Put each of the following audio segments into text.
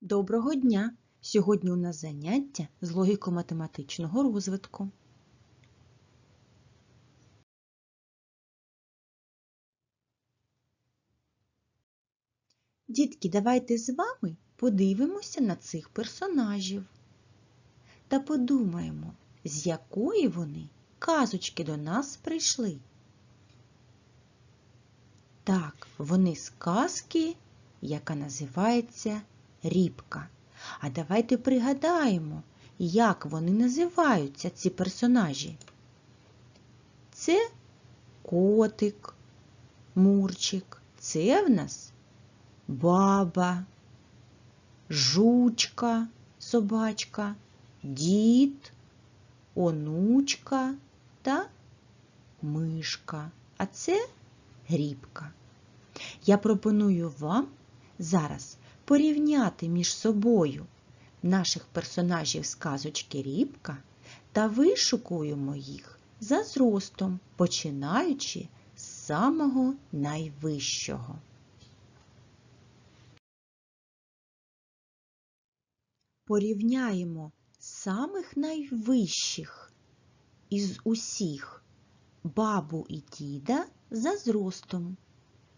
Доброго дня! Сьогодні у нас заняття з логіко-математичного розвитку. Дітки, давайте з вами подивимося на цих персонажів та подумаємо, з якої вони казочки до нас прийшли. Так, вони з казки, яка називається Рібка. А давайте пригадаємо, як вони називаються, ці персонажі. Це котик, мурчик, це в нас баба, жучка, собачка, дід, онучка та мишка. А це грібка. Я пропоную вам зараз порівняти між собою наших персонажів з казочки Рібка та вишукуємо їх за зростом, починаючи з самого найвищого. Порівняємо самих найвищих із усіх бабу і діда за зростом.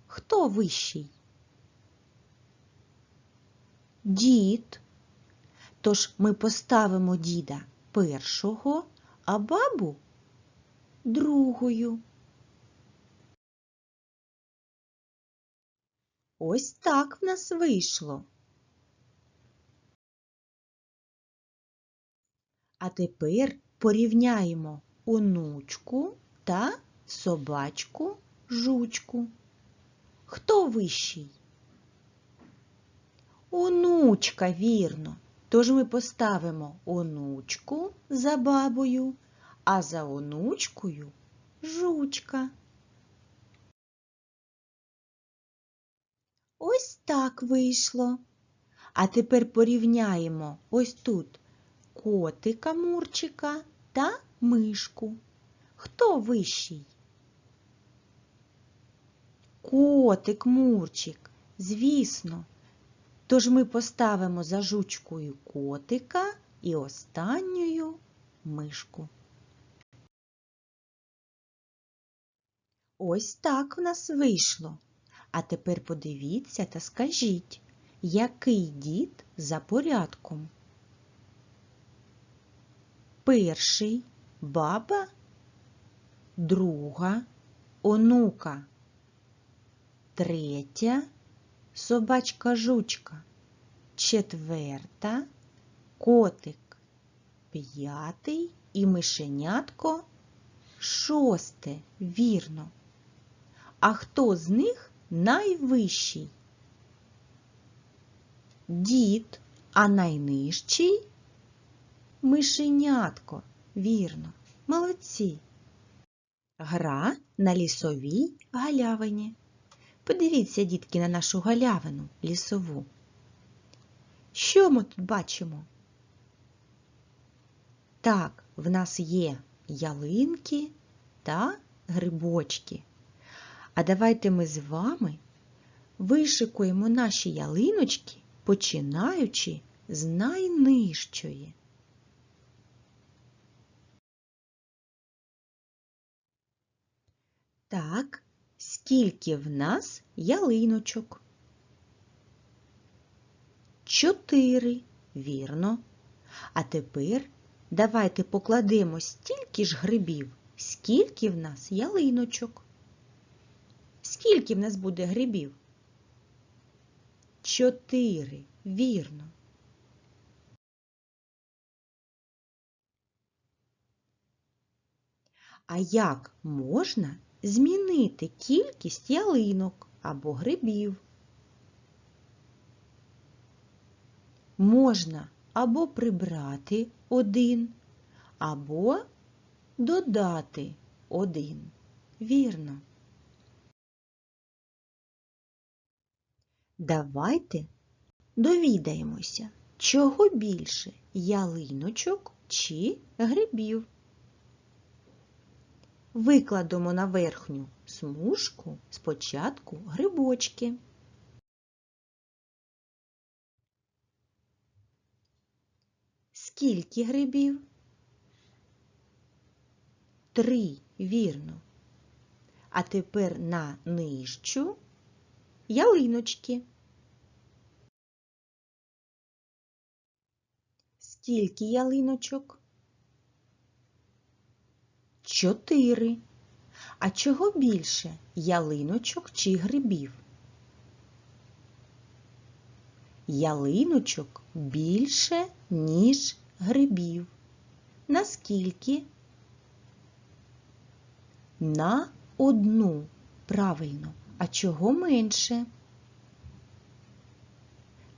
Хто вищий? Дід. Тож ми поставимо діда першого, а бабу другою. Ось так в нас вийшло. А тепер порівняємо онучку та собачку жучку. Хто вищий? Онучка, вірно. Тож ми поставимо онучку за бабою, а за онучкою жучка. Ось так вийшло. А тепер порівняємо ось тут котика Мурчика та мишку. Хто вищий? Котик Мурчик, звісно. Тож ми поставимо за жучкою котика і останньою мишку. Ось так в нас вийшло. А тепер подивіться та скажіть, який дід за порядком? Перший баба, друга, онука, третя собачка жучка, четверта, котик, п'ятий. І мишенятко. Шосте, вірно. А хто з них найвищий? Дід, а найнижчий? Мишенятко, вірно, молодці. Гра на лісовій галявині. Подивіться, дітки, на нашу галявину лісову. Що ми тут бачимо? Так, в нас є ялинки та грибочки. А давайте ми з вами вишикуємо наші ялиночки, починаючи з найнижчої. Так, скільки в нас ялиночок? Чотири, вірно. А тепер давайте покладемо стільки ж грибів, скільки в нас ялиночок. Скільки в нас буде грибів? Чотири, вірно. А як можна змінити кількість ялинок або грибів? Можна або прибрати один, або додати один. Вірно. Давайте довідаємося, чого більше ялиночок чи грибів. Викладемо на верхню смужку спочатку грибочки. Скільки грибів? Три, вірно. А тепер на нижчу ялиночки. Скільки ялиночок? Чотири. А чого більше ялиночок чи грибів? Ялиночок більше, ніж грибів. Наскільки? На одну. Правильно. А чого менше?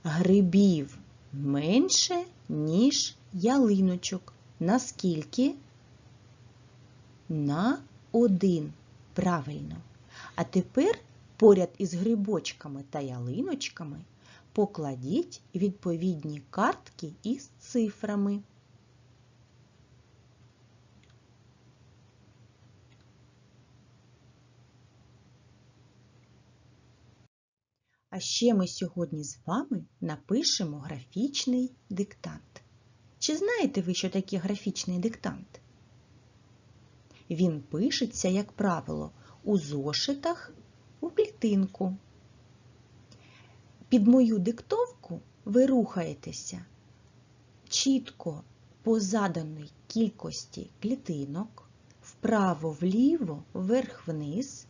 Грибів менше, ніж ялиночок. Наскільки? На один. Правильно. А тепер поряд із грибочками та ялиночками покладіть відповідні картки із цифрами. А ще ми сьогодні з вами напишемо графічний диктант. Чи знаєте ви, що таке графічний диктант? Він пишеться, як правило, у зошитах у клітинку. Під мою диктовку ви рухаєтеся чітко по заданій кількості клітинок, вправо-вліво, вверх-вниз,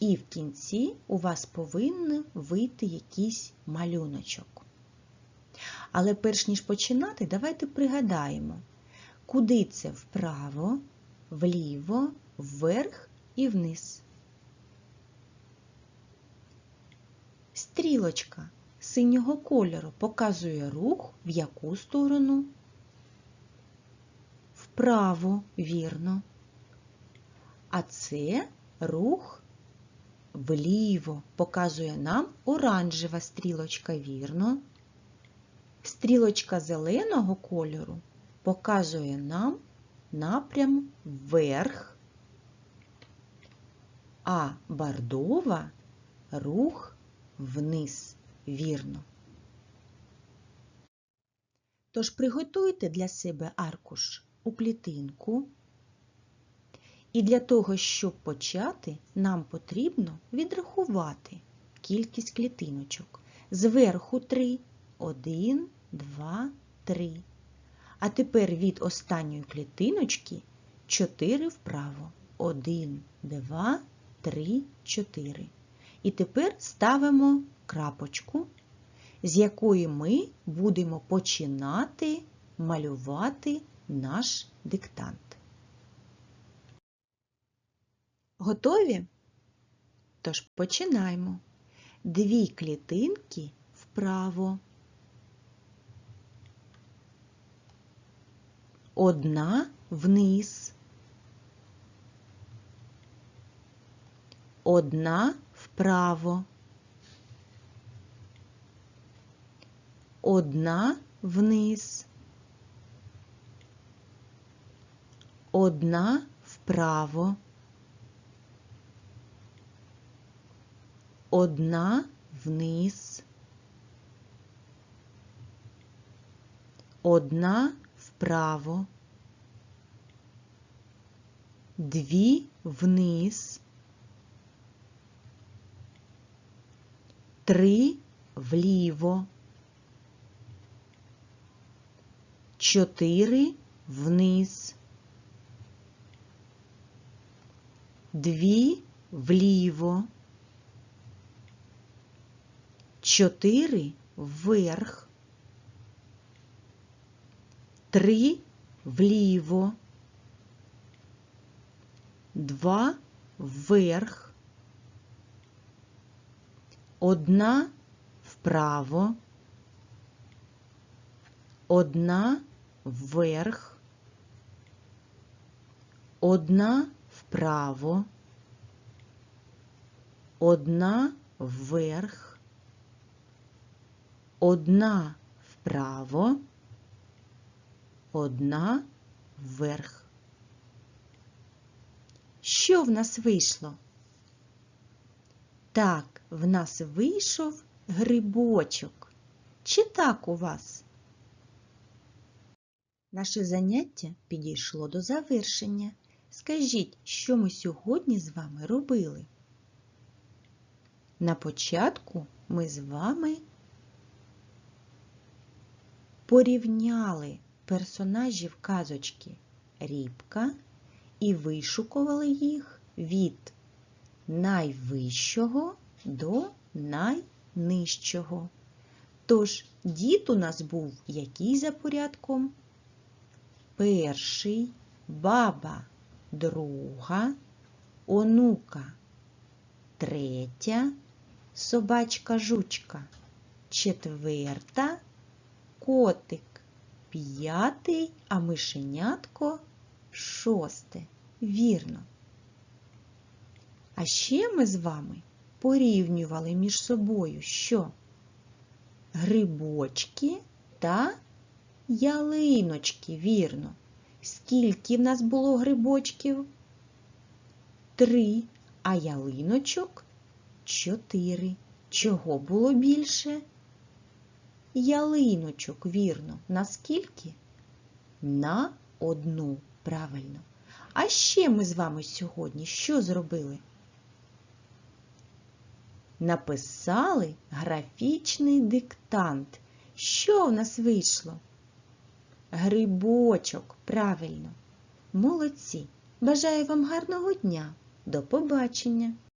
і в кінці у вас повинен вийти якийсь малюночок. Але перш ніж починати, давайте пригадаємо, куди це вправо, вліво, вверх і вниз. Стрілочка синього кольору показує рух в яку сторону? Вправо, вірно. А це рух вліво показує нам оранжева стрілочка, вірно. Стрілочка зеленого кольору показує нам напрям вверх, а бордова рух вниз, вірно. Тож приготуйте для себе аркуш у клітинку. І для того, щоб почати, нам потрібно відрахувати кількість клітиночок. Зверху 3, 1, 2, 3. А тепер від останньої клітиночки 4 вправо. 1, 2, 3, 4. І тепер ставимо крапочку, з якої ми будемо починати малювати наш диктант. Готові? Тож починаємо. Дві клітинки вправо. Одна вниз. Одна вправо. Одна вниз. Одна вправо. Одна вниз. Одна вправо. Дві вниз. Три вліво. Чотири вниз. Дві вліво. Чотири вверх. Три вліво. Два вверх. Одна вправо. Одна вверх. Одна вправо. Одна вверх одна вправо, одна вверх. Що в нас вийшло? Так, в нас вийшов грибочок. Чи так у вас? Наше заняття підійшло до завершення. Скажіть, що ми сьогодні з вами робили? На початку ми з вами порівняли персонажів казочки Рібка і вишукували їх від найвищого до найнижчого. Тож дід у нас був який за порядком? Перший, баба друга, онука третя, собачка жучка четверта, котик п'ятий, а мишенятко шосте. Вірно. А ще ми з вами порівнювали між собою що? Грибочки та ялиночки, вірно. Скільки в нас було грибочків? Три, а ялиночок чотири. Чого було більше? Ялиночок, вірно. Наскільки? На одну, правильно. А ще ми з вами сьогодні що зробили? Написали графічний диктант. Що в нас вийшло? Грибочок, правильно. Молодці. Бажаю вам гарного дня. До побачення!